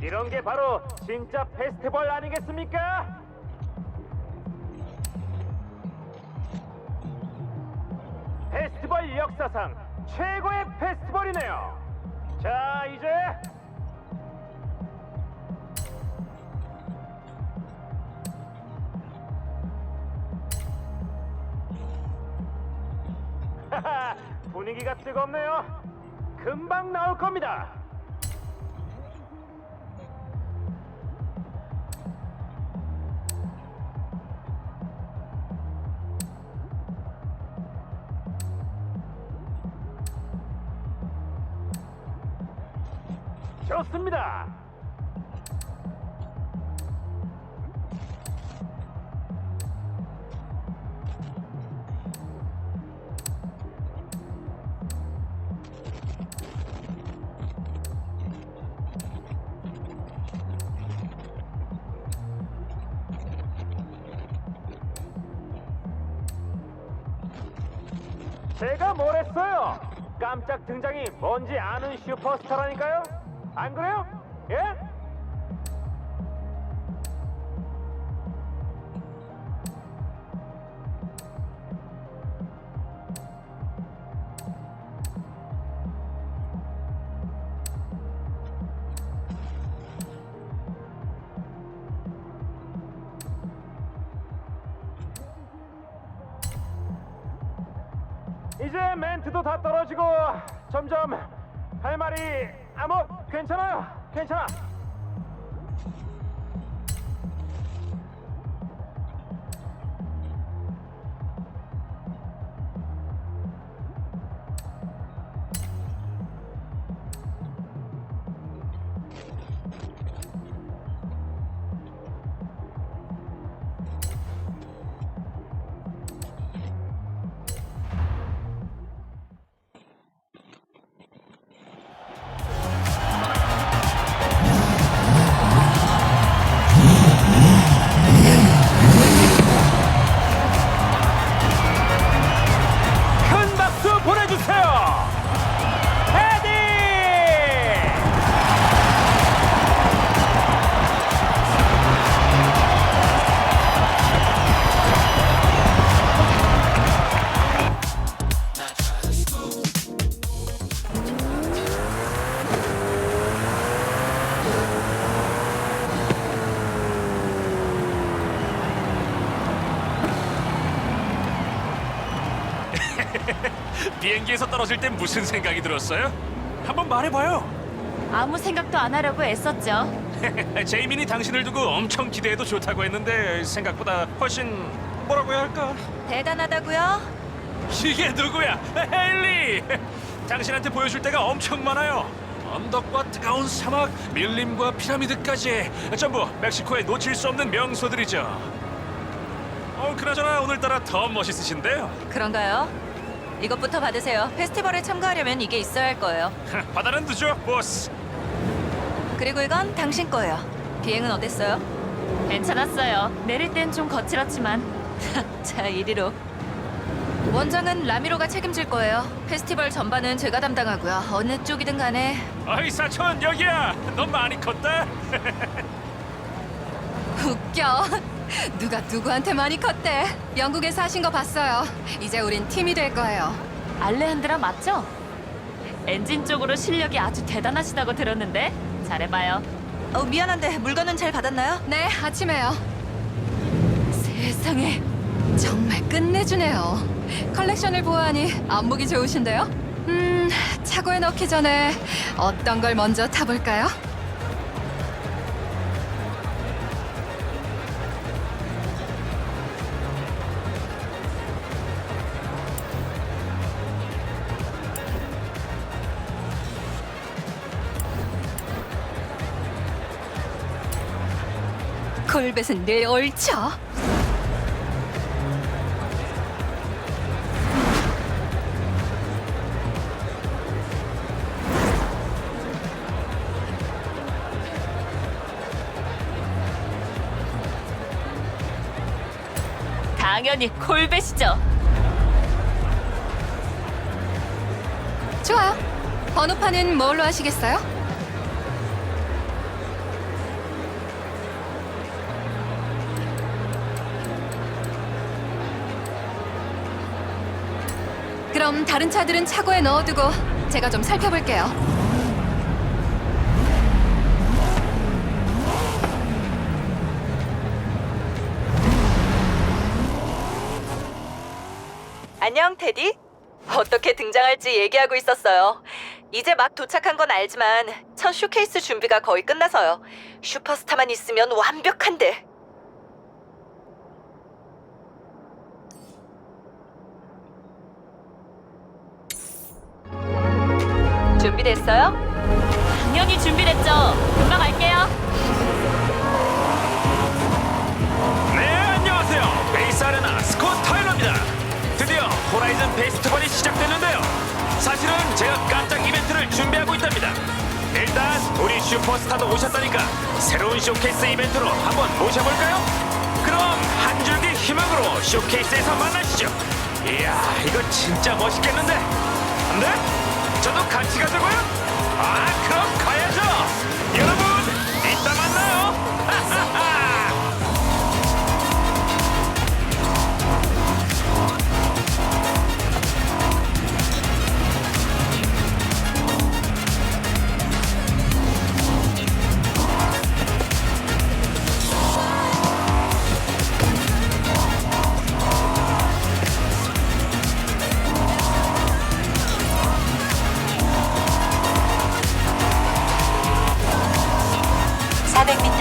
이런 게 바로 진짜 페스티벌 아니겠습니까? 페스티벌 역사상 최고의 페스티벌이네요. 자, 이제 분위기가 뜨겁네요. 금방 나올 겁니다. 좋습니다. 제가 뭘 했어요? 깜짝 등장이 뭔지 아는 슈퍼스타라니까요? 안 그래요? 예? 이제 멘트도 다 떨어지고 점점 할 말이 아뭐 괜찮아요. 괜찮아 비행기에서 떨어질 땐 무슨 생각이 들었어요? 한번 말해봐요. 아무 생각도 안 하려고 애썼죠. 제이민이 당신을 두고 엄청 기대해도 좋다고 했는데 생각보다 훨씬 뭐라고 해야 할까? 대단하다고요? 이게 누구야? 헨리! 당신한테 보여줄 데가 엄청 많아요. 언덕과 뜨거운 사막, 밀림과 피라미드까지 전부 멕시코에 놓칠 수 없는 명소들이죠. 어, 그나저나 오늘따라 더 멋있으신데요. 그런가요? 이것부터 받으세요. 페스티벌에 참가하려면 이게 있어야 할 거예요. 바다는 두죠, 보스. 그리고 이건 당신 거예요. 비행은 어땠어요? 괜찮았어요. 내릴 땐 좀 거칠었지만. 자, 이리로. 원장은 라미로가 책임질 거예요. 페스티벌 전반은 제가 담당하고요. 어느 쪽이든 간에 어이 사촌 여기야. 너 많이 컸다. 웃겨. 누가 누구한테 많이 컸대. 영국에서 하신 거 봤어요. 이제 우린 팀이 될 거예요. 알레한드라 맞죠? 엔진 쪽으로 실력이 아주 대단하시다고 들었는데 잘해봐요. 어, 미안한데 물건은 잘 받았나요? 네, 아침에요. 세상에 정말 끝내주네요. 컬렉션을 보아하니 안목이 좋으신데요? 음, 차고에 넣기 전에 어떤 걸 먼저 타볼까요? 콜벳은 늘 옳죠. 당연히 콜벳이죠. 좋아요. 번호판은 뭘로 하시겠어요? 그럼 다른 차들은 차고에 넣어두고 제가 좀 살펴볼게요. 안녕, 테디. 어떻게 등장할지 얘기하고 있었어요. 이제 막 도착한 건 알지만 첫 쇼케이스 준비가 거의 끝나서요. 슈퍼스타만 있으면 완벽한데. 준비됐어요? 당연히 준비됐죠. 금방 갈게요. 네, 안녕하세요. 베이스 아레나 스콧 타일러입니다. 드디어 호라이즌 페스티벌이 시작됐는데요. 사실은 제가 깜짝 이벤트를 준비하고 있답니다. 일단 우리 슈퍼스타도 오셨다니까 새로운 쇼케이스 이벤트로 한번 모셔볼까요? 그럼 한 줄기 희망으로 쇼케이스에서 만나시죠. 이야, 이거 진짜 멋있겠는데? 네? 저도 같이 가자고요? 아, 그럼 가야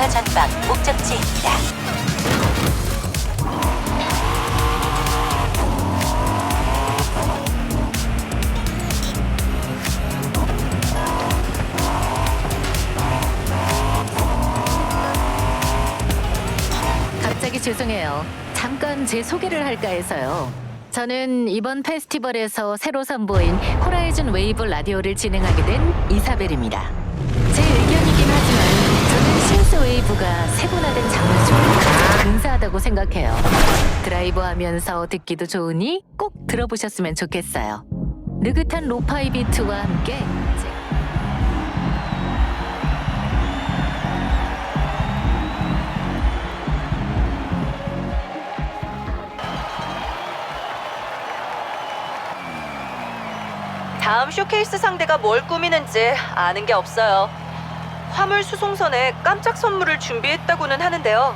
전방 목적지입니다. 갑자기 죄송해요. 잠깐 제 소개를 할까 해서요. 저는 이번 페스티벌에서 새로 선보인 호라이즌 웨이브 라디오를 진행하게 된 이사벨입니다. 신스 웨이브가 세분화된 장르 중 근사하다고 생각해요. 드라이브 하면서 듣기도 좋으니 꼭 들어보셨으면 좋겠어요. 느긋한 로파이 비트와 함께 제- 다음 쇼케이스 상대가 뭘 꾸미는지 아는 게 없어요. 화물 수송선에 깜짝 선물을 준비했다고는 하는데요.